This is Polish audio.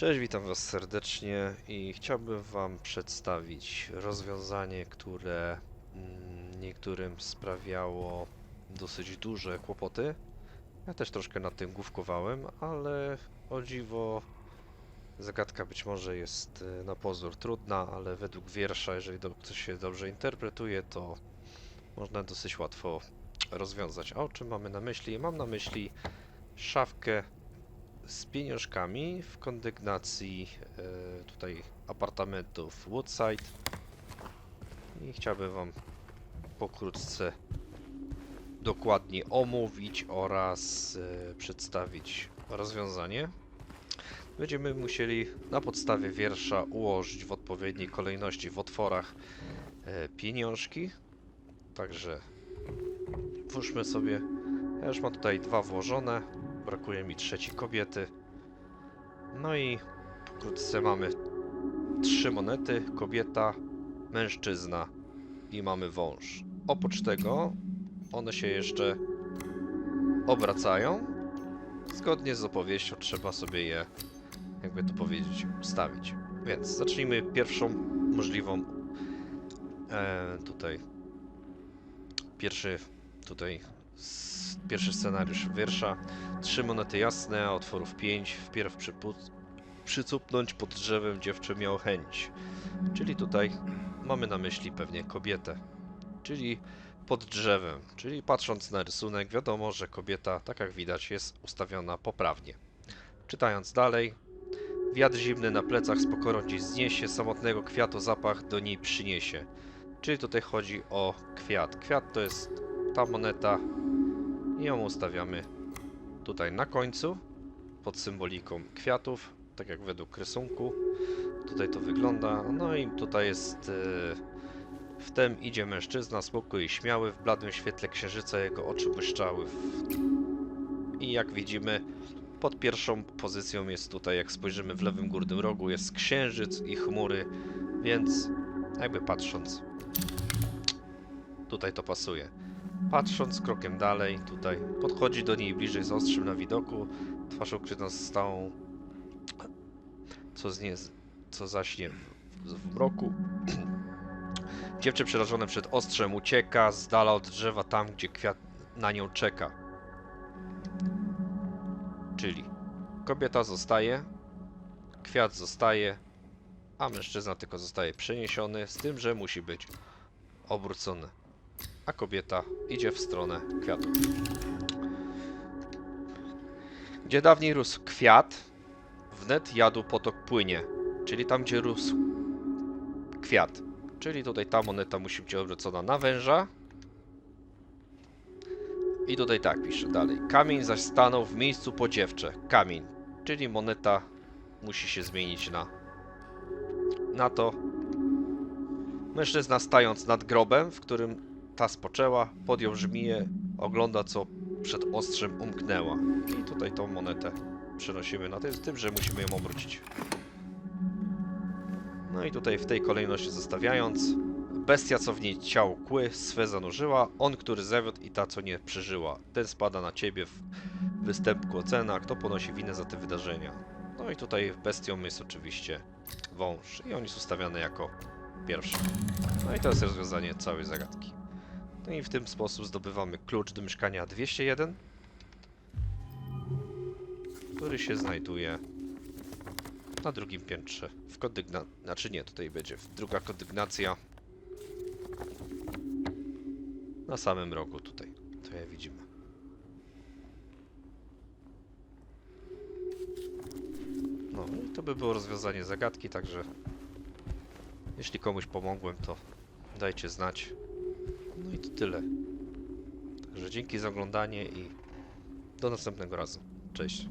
Cześć, witam Was serdecznie i chciałbym Wam przedstawić rozwiązanie, które mm, niektórym sprawiało dosyć duże kłopoty. Ja też troszkę nad tym główkowałem, ale o dziwo zagadka być może jest e, na pozór trudna, ale według wiersza, jeżeli do, coś się dobrze interpretuje, to można dosyć łatwo rozwiązać. A o czym mamy na myśli? Mam na myśli szafkę z pieniążkami w kondygnacji e, tutaj apartamentów Woodside i chciałbym Wam pokrótce dokładnie omówić oraz e, przedstawić rozwiązanie. Będziemy musieli na podstawie wiersza ułożyć w odpowiedniej kolejności w otworach e, pieniążki. Także włóżmy sobie. Ja już mam tutaj dwa włożone. Brakuje mi trzeciej kobiety. No i wkrótce mamy trzy monety, kobieta, mężczyzna i mamy wąż. Oprócz tego one się jeszcze obracają. Zgodnie z opowieścią trzeba sobie je, jakby to powiedzieć, ustawić. Więc zacznijmy pierwszą możliwą e, tutaj pierwszy tutaj pierwszy scenariusz wiersza. Trzy monety jasne, a otworów pięć. Wpierw przypu- przycupnąć pod drzewem dziewczę miał chęć. Czyli tutaj mamy na myśli pewnie kobietę. Czyli pod drzewem. Czyli patrząc na rysunek wiadomo, że kobieta, tak jak widać, jest ustawiona poprawnie. Czytając dalej. Wiatr zimny na plecach z pokorą dziś zniesie, samotnego kwiatu zapach do niej przyniesie. Czyli tutaj chodzi o kwiat. Kwiat to jest ta moneta i ją ustawiamy tutaj na końcu pod symboliką kwiatów, tak jak według rysunku. Tutaj to wygląda. No i tutaj jest e, wtem idzie mężczyzna, spokój i śmiały, w bladym świetle księżyca jego oczy błyszczały. I jak widzimy, pod pierwszą pozycją jest tutaj, jak spojrzymy w lewym górnym rogu, jest księżyc i chmury, więc jakby patrząc, tutaj to pasuje. Patrząc krokiem dalej, tutaj podchodzi do niej bliżej z ostrzym na widoku, twarz ukryta stałą, co, znie, co zaśnie w, w mroku. Dziewczę przerażone przed ostrzem ucieka, z dala od drzewa, tam gdzie kwiat na nią czeka. Czyli kobieta zostaje, kwiat zostaje, a mężczyzna tylko zostaje przeniesiony, z tym, że musi być obrócony a kobieta idzie w stronę kwiatów. Gdzie dawniej rósł kwiat, wnet jadu potok płynie, czyli tam, gdzie rósł kwiat. Czyli tutaj ta moneta musi być obrócona na węża. I tutaj tak pisze dalej. Kamień zaś stanął w miejscu po dziewczę. Kamień, czyli moneta musi się zmienić na, na to. Mężczyzna stając nad grobem, w którym ta spoczęła, podjął żmiję, ogląda co przed ostrzem umknęła. I tutaj tą monetę przenosimy na tym, tym, że musimy ją obrócić. No i tutaj w tej kolejności zostawiając, bestia co w niej ciało kły swe zanurzyła, on który zawiódł i ta co nie przeżyła. Ten spada na ciebie w występku ocena, kto ponosi winę za te wydarzenia. No i tutaj bestią jest oczywiście wąż i on jest ustawiany jako pierwszy. No i to jest rozwiązanie całej zagadki. No i w ten sposób zdobywamy klucz do mieszkania 201, który się znajduje na drugim piętrze. W kondygna... Znaczy nie, tutaj będzie druga kondygnacja. Na samym rogu tutaj. To ja widzimy. No i to by było rozwiązanie zagadki, także jeśli komuś pomogłem, to dajcie znać. No i to tyle. Także dzięki za oglądanie i do następnego razu. Cześć.